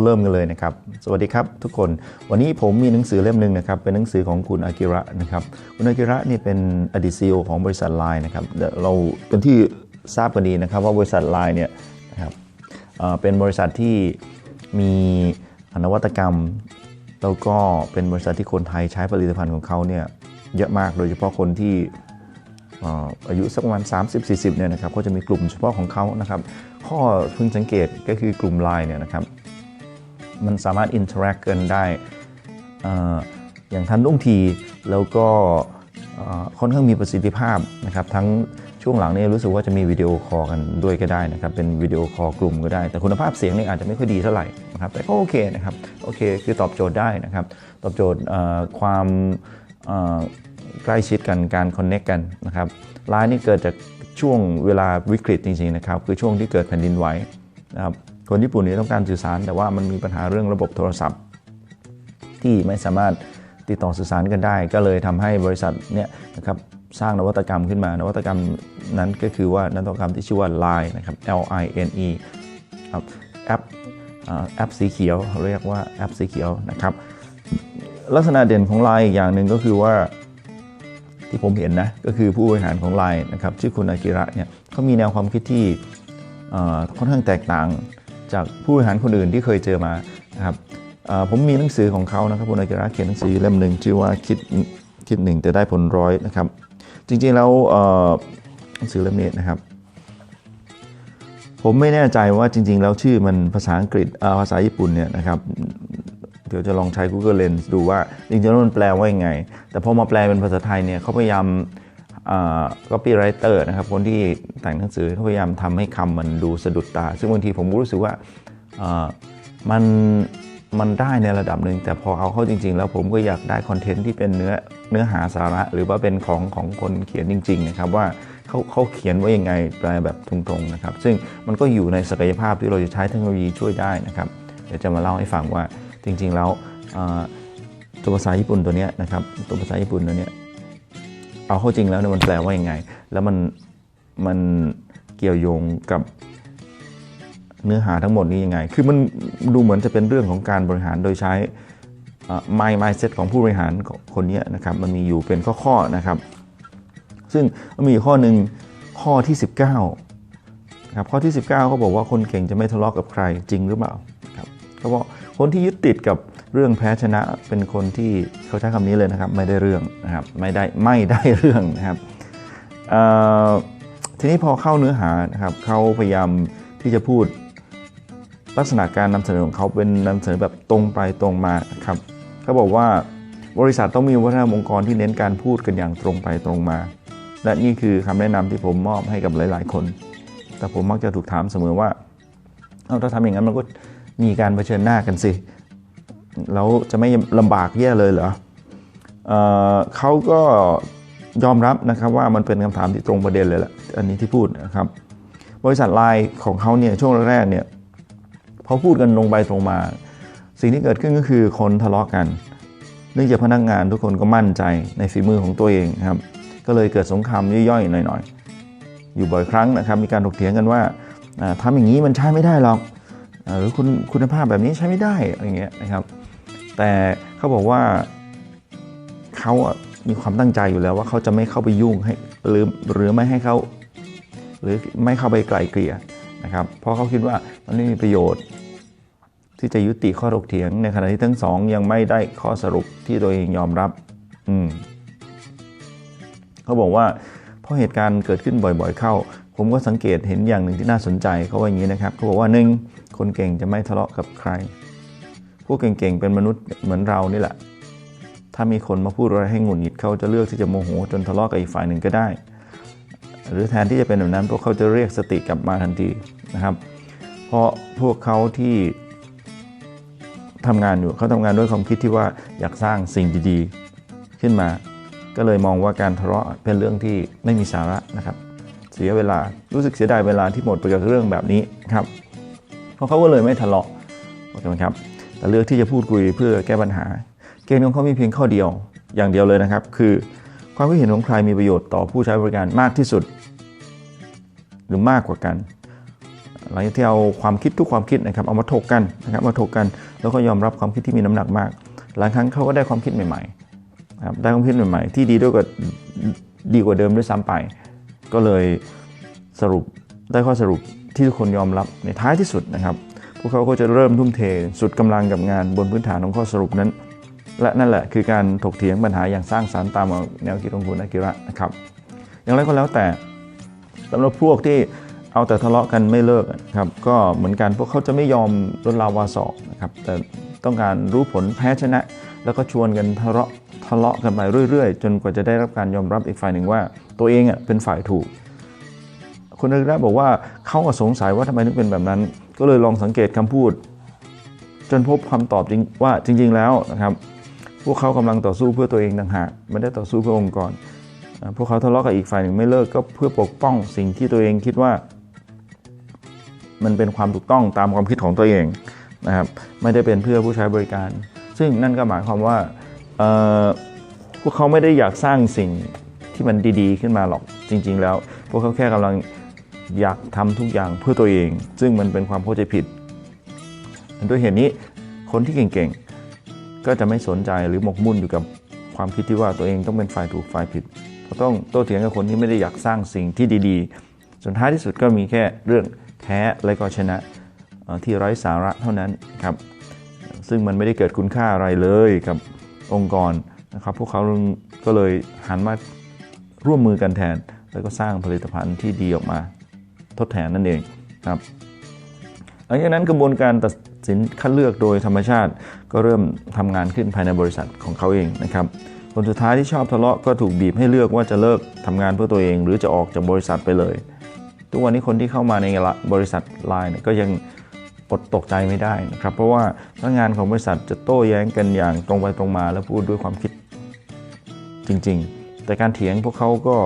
เริ่มกันเลยนะครับ สวัสดีครับทุกคน วันนี้ผมมีหนังสือเล่มหนึ่งนะครับ เป็นหนังสือของคุณอากิระนะครับ คุณอากิระนี่เป็นอดีตซีอของบริษัทไลน์นะครับเดี๋ยวเราเป็นที่ทราบกันดีนะครับว่าบริษัทไลน์เนี่ยนะครับเป็นบริษัทที่มีนวัตกรรม แล้วก็เป็นบริษัทที่คนไทยใช้ผลิตภัณฑ์ของเขาเนี่ยเยอะมาก โดยเฉพาะคนที่เอ่ออายุสักประมาณ 30-40เนี่ยนะครับ ก็จะมีกลุ่มเฉพาะของเขานะครับ ข้อพึงสังเกตก็คือกลุ่มไลน์เนี่ยนะครับ มันสามารถอินเทอร์แอคกันได้ออย่างทันท่วงทีแล้วก็ค่อนข้างมีประสิทธิภาพนะครับทั้งช่วงหลังนี่รู้สึกว่าจะมีวิดีโอคอลกันด้วยก็ได้นะครับเป็นวิดีโอคอลกลุ่มก็ได้ แต่คุณภาพเสียงนี่อาจจะไม่ค่อยดีเท่าไหร่นะครับแต่ก็โอเคนะครับโอเคคือตอบโจทย์ได้นะครับตอบโจทย์ความใกล้ชิดกันการคอนเน็กกันนะครับไลน์นี่เกิดจากช่วงเวลาวิกฤตจริงๆนะครับคือช่วงที่เกิดแผ่นดินไหวนะครับ คนญี่ปุ่นเนี่ยต้องการสื่อสาร แต่ว่ามันมีปัญหาเรื่องระบบโทรศัพท์ ที่ไม่สามารถติดต่อสื่อสารกันได้ ก็เลยทำให้บริษัทเนี่ยนะครับสร้างนวัตกรรมขึ้นมานวัตกรรมนั้นก็คือว่านวัตกรรมที่ชื่อว่า Line นะครับ L I N E ครับแอปแอปสีเขียวเรียกว่าแอปสีเขียวนะครับลักษณะเด่นของ Line อีกอย่างหนึ่งก็คือว่าที่ผมเห็นนะก็คือผู้บริหารของ Line นะครับชื่อคุณอากิระเนี่ยเขามีแนวความคิดที่ค่อนข้างแตกต่าง จากผู้บริหารคนอื่นที่เคยเจอมานะครับผมมีหนังสือของเขานะครับคุณอากิระเขียนหนังสือเล่มหนึ่งชื่อว่าคิดคิดหนึ่งแต่ได้ผลร้อยนะครับ จริงๆแล้วหนังสือเล่มนี้นะครับ ผมไม่แน่ใจว่าจริง ๆ แล้วชื่อมันภาษาอังกฤษเอ่อภาษาญี่ปุ่นเนี่ยนะครับเดี๋ยวจะลองใช้ Google Lens ดูว่าจริงๆแล้วมันแปลว่ายังไง แต่พอมาแปลเป็นภาษาไทยเนี่ยเขาพยายาม อ่า copywriter นะครับ คนที่แต่งหนังสือเขาพยายามทำให้คำมันดูสะดุดตา ซึ่งบางทีผมก็รู้สึกว่ามันมันได้ในระดับหนึ่งแต่พอเอาเข้าจริง ๆ แล้วผมก็อยากได้คอนเทนต์ที่เป็นเนื้อเนื้อหาสาระ หรือว่าเป็นของของคนเขียนจริง ๆ นะครับ ว่าเขาเขาเขียนว่ายังไงแปลแบบตรงๆนะครับ ซึ่งมันก็อยู่ในศักยภาพที่เราจะใช้เทคโนโลยีช่วยได้นะครับ เดี๋ยวจะมาเล่าให้ฟังว่าจริง ๆ แล้วตัวภาษาญี่ปุ่นตัวเนี้ยนะครับตัวภาษาญี่ปุ่นตัวเนี้ย เอาเข้าจริงแล้วเนี่ยมันแปลว่ายังไง แล้วมันมันเกี่ยวโยงกับเนื้อหาทั้งหมดนี้ยังไง คือมันดูเหมือนจะเป็นเรื่องของการบริหารโดยใช้ไม m ์ mindset ของผู้บริหารคนนี้นะครับ มันมีอยู่เป็นข้อๆนะครับ ซึ่งมีข้อหนึ่งข้อที่ 19ครับข้อที่ 19เขาบอกว่าคนเก่งจะไม่ทะเลาะกับใครจริงหรือเปล่าครับเขาบอกคนที่ยึดติดกับ เรื่องแพ้ชนะเป็นคนที่เขาใช้คำนี้เลยนะครับ ไม่ได้เรื่องนะครับไม่ได้ไม่ได้เรื่องนะครับทีนี้พอเข้าเนื้อหานะครับเขาพยายามที่จะพูดลักษณะการนำเสนอของเขาเป็นนำเสนอแบบตรงไปตรงมาครับเขาบอกว่าบริษัทต้องมีวัฒนธรรมองค์กรที่เน้นการพูดกันอย่างตรงไปตรงมา และนี่คือคำแนะนำที่ผมมอบให้กับหลาย ๆ คน แต่ผมมักจะถูกถามเสมอว่าเอาถ้าทำอย่างนั้นมันก็มีการเผชิญหน้ากันสิ แล้วจะไม่ลำบากแย่เลยเหรอเออเขาก็ยอมรับนะครับว่ามันเป็นคำถามที่ตรงประเด็นเลยแหละอันนี้ที่พูดนะครับ บริษัทไลน์ของเขาเนี่ยช่วงแรกเนี่ยพอพูดกันตรงไปตรงมา สิ่งที่เกิดขึ้นก็คือคนทะเลาะกัน เนื่องจากพนักงานทุกคนก็มั่นใจในฝีมือของตัวเองครับ ก็เลยเกิดสงครามย่อยๆหน่อยๆ อยู่บ่อยครั้งนะครับ มีการถกเถียงกันว่าอ่าทำอย่างนี้มันใช้ไม่ได้หรอกหรือคุณคุณภาพแบบนี้ใช้ไม่ได้อะไรเงี้ยนะครับ แต่เขาบอกว่าเขามีความตั้งใจอยู่แล้วว่าเขาจะไม่เข้าไปยุ่งให้หรือหรือไม่ให้เขาหรือไม่เข้าไปไกลเกลี่ยนะครับ เพราะเขาคิดว่ามันไม่มีประโยชน์ ที่จะยุติข้อถกเถียงในขณะที่ทั้งสองยังไม่ได้ข้อสรุปที่ตัวเองยอมรับ อืมเขาบอกว่าเพอเหตุการณ์เกิดขึ้นบ่อยๆเข้า ผมก็สังเกตเห็นอย่างหนึ่งที่น่าสนใจเขาว่าอย่างนี้นะครับเขาบอกว่าหนึ่งคนเก่งจะไม่ทะเลาะกับใคร พวกเก่งๆ เป็นมนุษย์เหมือนเรานี่แหละ ถ้ามีคนมาพูดอะไรให้หงุดหงิดเขาจะเลือกที่จะโมโหจนทะเลาะกับอีกฝ่ายหนึ่งก็ได้ หรือแทนที่จะเป็นแบบนั้นพวกเขาจะเรียกสติกลับมาทันทีนะครับ เพราะพวกเขาที่ทำงานอยู่เขาทำงานด้วยความคิดที่ว่าอยากสร้างสิ่งดีๆ ขึ้นมา ก็เลยมองว่าการทะเลาะเป็นเรื่องที่ไม่มีสาระนะครับ เสียเวลารู้สึกเสียดายเวลาที่หมดไปกับเรื่องแบบนี้ครับ เพราะเขาก็เลยไม่ทะเลาะโอเคไหมครับ แต่เลือกที่จะพูดคุยเพื่อแก้ปัญหา เกณฑ์ของเขามีเพียงข้อเดียว อย่างเดียวเลยนะครับ คือความคิดเห็นของใครมีประโยชน์ต่อผู้ใช้บริการมากที่สุด หรือมากกว่ากันหลังจากที่เอาความคิดทุกความคิดนะครับเอามาถกกันนะครับมาถกกัน แล้วก็ยอมรับความคิดที่มีน้ำหนักมาก หลายครั้งเขาก็ได้ความคิดใหม่ๆครับได้ความคิดใหม่ๆ ที่ดีด้วยกว่าดีกว่าเดิมด้วยซ้ำไป ก็เลยสรุปได้ข้อสรุปที่ทุกคนยอมรับในท้ายที่สุดนะครับ พวกเขาก็จะเริ่มทุ่มเทสุดกำลังกับงานบนพื้นฐานของข้อสรุปนั้น และนั่นแหละคือการถกเถียงปัญหาอย่างสร้างสรรค์ตามแนวคิดของคุณอากิระนะครับ อย่างไรก็แล้วแต่สำหรับพวกที่เอาแต่ทะเลาะกันไม่เลิกนะครับก็เหมือนกันพวกเขาจะไม่ยอมลดลาวาสอกนะครับแต่ต้องการรู้ผลแพ้ชนะ แล้วก็ชวนกันทะเลาะทะเลาะกันไปเรื่อยๆ จนกว่าจะได้รับการยอมรับอีกฝ่ายหนึ่งว่า ตัวเองอะเป็นฝ่ายถูกคุณอากิระบอกว่าเขาก็สงสัยว่าทำไมถึงเป็นแบบนั้น ก็เลยลองสังเกตคำพูด จนพบคำตอบจริงว่าจริง ๆ แล้วนะครับ พวกเขากำลังต่อสู้เพื่อตัวเองต่างหากไม่ได้ต่อสู้เพื่อองค์กร พวกเขาทะเลาะกับอีกฝ่ายหนึ่งไม่เลิกก็เพื่อปกป้องสิ่งที่ตัวเองคิดว่า มันเป็นความถูกต้องตามความคิดของตัวเองนะครับไม่ได้เป็นเพื่อผู้ใช้บริการ ซึ่งนั่นก็หมายความว่าพวกเขาไม่ได้อยากสร้างสิ่งที่มันดีๆ ขึ้นมาหรอกจริง ๆ แล้ว พวกเขาแค่กำลัง อยากทำทุกอย่างเพื่อตัวเอง ซึ่งมันเป็นความเข้าใจผิดด้วยเหตุนี้คนที่เก่งๆ ก็จะไม่สนใจหรือหมกมุ่นอยู่กับความคิดที่ว่าตัวเองต้องเป็นฝ่ายถูกฝ่ายผิดเขาต้องโต้เถียงกับคนที่ไม่ได้อยากสร้างสิ่งที่ดีๆสุดท้ายที่สุดก็มีแค่เรื่องแพ้และก็ชนะที่ไร้สาระเท่านั้นครับ ซึ่งมันไม่ได้เกิดคุณค่าอะไรเลยกับองค์กรนะครับพวกเขาก็เลยหันมาร่วมมือกันแทน แล้วก็สร้างผลิตภัณฑ์ที่ดีออกมา ทดแทนนั่นเองครับหลังจากนั้นกระบวนการตัดสินคัดเลือกโดยธรรมชาติก็เริ่มทำงานขึ้นภายในบริษัทของเขาเองนะครับคนสุดท้ายที่ชอบทะเลาะก็ถูกบีบให้เลือกว่าจะเลิกทำงานเพื่อตัวเอง หรือจะออกจากบริษัทไปเลย ทุกวันนี้คนที่เข้ามาในบริษัทไลน์ก็ยังอดตกใจไม่ได้นะครับเพราะว่าพนักงานของบริษัทจะโต้แย้งกันอย่างตรงไปตรงมาและพูดด้วยความคิดจริง ๆ แต่การเถียงพวกเขาก็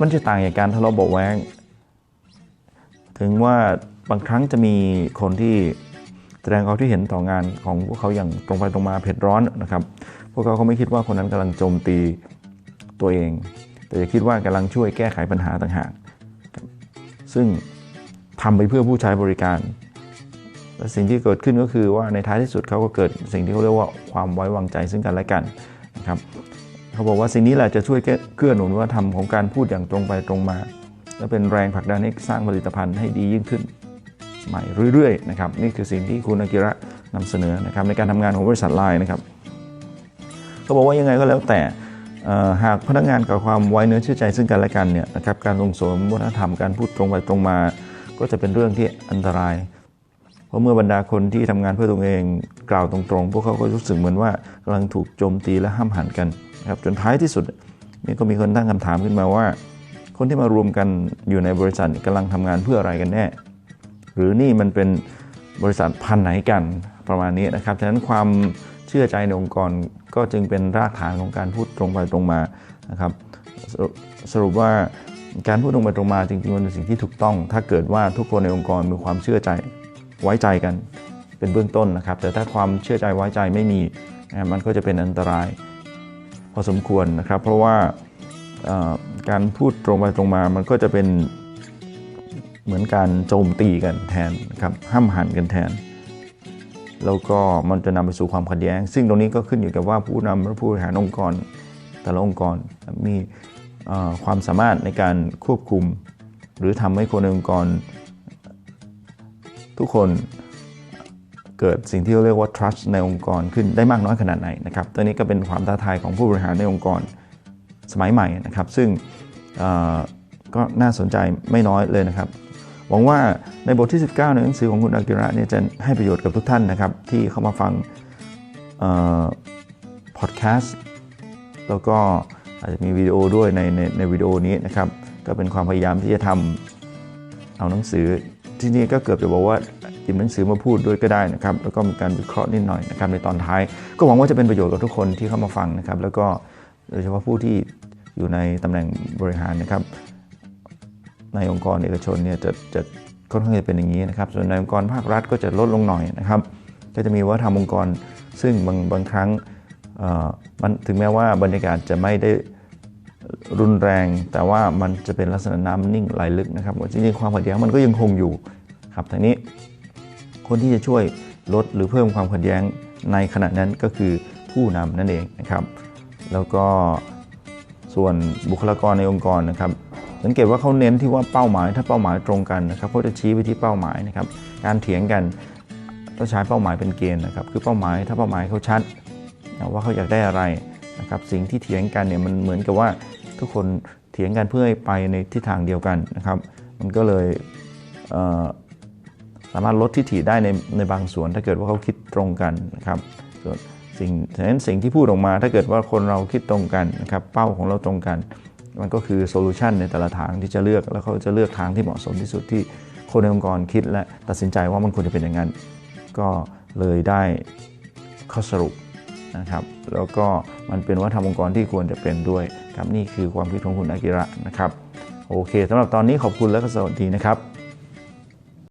มันจะต่างจากการทะเลาะเบาแวงถึงว่าบางครั้งจะมีคนที่แสดงความที่เห็นต่องานของพวกเขาอย่างตรงไปตรงมาเผ็ดร้อนนะครับ พวกเขาเขาไม่คิดว่าคนนั้นกำลังโจมตีตัวเอง แต่จะคิดว่ากำลังช่วยแก้ไขปัญหาต่างหาก ซึ่งทำไปเพื่อผู้ใช้บริการและสิ่งที่เกิดขึ้นก็คือว่าในท้ายที่สุดเขาก็เกิดสิ่งที่เขาเรียกว่าความไว้วางใจซึ่งกันและกันนะครับ เขาบอกว่าสิ่งนี้แหละจะช่วยเกื้อหนุนว่าทำของการพูดอย่างตรงไปตรงมา และเป็นแรงผลักดันให้สร้างผลิตภัณฑ์ให้ดียิ่งขึ้น ใหม่เรื่อยๆนะครับนี่คือสิ่งที่คุณอากิระนำเสนอนะครับในการทำงานของบริษัทไลน์นะครับเขาบอกว่ายังไงก็แล้วแต่หากพนักงานกับความไว้เนื้อเชื่อใจซึ่งกันและกันเนี่ยนะครับการส่งเสริมวัฒนธรรมการพูดตรงไปตรงมา ก็จะเป็นเรื่องที่อันตราย เพราะเมื่อบรรดาคนที่ทำงานเพื่อตัวเองกล่าวตรงๆ พวกเขาก็รู้สึกเหมือนว่ากำลังถูกโจมตีและห้ามหันกัน นะครับจนท้ายที่สุดนี่ก็มีคนตั้งคำถามขึ้นมาว่า คนที่มารวมกันอยู่ในบริษัทกำลังทำงานเพื่ออะไรกันแน่ หรือนี่มันเป็นบริษัทพันไหนกันประมาณนี้นะครับฉะนั้นความเชื่อใจในองค์กรก็จึงเป็นรากฐานของการพูดตรงไปตรงมานะครับสสรุปว่าการพูดตรงไปตรงมาจริงๆมันเป็นสิ่งที่ถูกต้อง ถ้าเกิดว่าทุกคนในองค์กรมีความเชื่อใจไว้ใจกันเป็นเบื้องต้นนะครับ แต่ถ้าความเชื่อใจไว้ใจไม่มีมันก็จะเป็นอันตราย พอสมควรนะครับ เพราะว่าการพูดตรงไปตรงมามันก็จะเป็นเหมือนการโจมตีกันแทนนะครับห้ามหันกันแทน แล้วก็มันจะนำไปสู่ความขัดแย้ง ซึ่งตรงนี้ก็ขึ้นอยู่กับว่าผู้นำและผู้บริหารองค์กร แต่ละองค์กรมีความสามารถในการควบคุม หรือทำให้คนในองค์กร ทุกคน เกิดสิ่งที่เรียกว่า trust ในองค์กรขึ้นได้มากน้อยขนาดไหนนะครับตัวนี้ก็เป็นความท้าทายของผู้บริหารในองค์กรสมัยใหม่นะครับ ซึ่งก็น่าสนใจไม่น้อยเลยนะครับ หวังว่าในบทที่ 19 ในหนังสือของคุณอากิระเนี่ยจะให้ประโยชน์กับทุกท่านนะครับ ที่เข้ามาฟังพอดแคสต์แล้วก็อาจจะมีวิดีโอด้วยในในในวิดีโอนี้นะครับ ก็เป็นความพยายามที่จะทำเอาหนังสือที่นี่ก็เกือบจะบอกว่า หยิบหนังสือมาพูดด้วยก็ได้นะครับแล้วก็มีการวิเคราะห์นิดหน่อยนะครับในตอนท้าย ก็หวังว่าจะเป็นประโยชน์กับทุกคนที่เข้ามาฟังนะครับ แล้วก็โดยเฉพาะผู้ที่อยู่ในตำแหน่งบริหารนะครับ ในองค์กรเอกชนเนี่ยจะจะค่อนข้างจะเป็นอย่างนี้นะครับ ส่วนในองค์กรภาครัฐก็จะลดลงหน่อยนะครับ ก็จะมีว่าทำองค์กร ซึ่งบางบางครั้งมันถึงแม้ว่าบรรยากาศจะไม่ได้รุนแรง แต่ว่ามันจะเป็นลักษณะน้ำนิ่งไหลลึกนะครับจริงๆความขัดแย้งมันก็ยังคงอยู่ครับทีนี้ คนที่จะช่วยลดหรือเพิ่มความขัดแย้งในขณะนั้นก็คือผู้นำนั่นเองนะครับ แล้วก็ส่วนบุคลากรในองค์กรนะครับ สังเกตว่าเขาเน้นที่ว่าเป้าหมาย ถ้าเป้าหมายตรงกันนะครับเขาจะชี้ไปที่เป้าหมายนะครับ การเถียงกันต้องใช้เป้าหมายเป็นเกณฑ์นะครับ คือเป้าหมายถ้าเป้าหมายเขาชัดว่าเขาอยากได้อะไรนะครับ สิ่งที่เถียงกันเนี่ยมันเหมือนกับว่าทุกคนเถียงกันเพื่อไปในทิศทางเดียวกันนะครับ มันก็เลยเสามารถลดทิฐิได้ในในบางส่วน ถ้าเกิดว่าเขาคิดตรงกันนะครับส่วนสิ่งฉะนั้นสิ่งที่พูดออกมา ถ้าเกิดว่าคนเราคิดตรงกันนะครับเป้าของเราตรงกัน มันก็คือโซลูชันในแต่ละทางที่จะเลือกแล้วเขาจะเลือกทางที่เหมาะสมที่สุดที่คนในองค์กรคิดและตัดสินใจว่ามันควรจะเป็นอย่างนั้น ก็เลยได้ข้อสรุปนะครับแล้วก็มันเป็นวัฒนธรรมองค์กรที่ควรจะเป็นด้วยครับนี่คือความคิดของคุณอากิระนะครับโอเคสำหรับตอนนี้ขอบคุณและก็สวัสดีนะครับ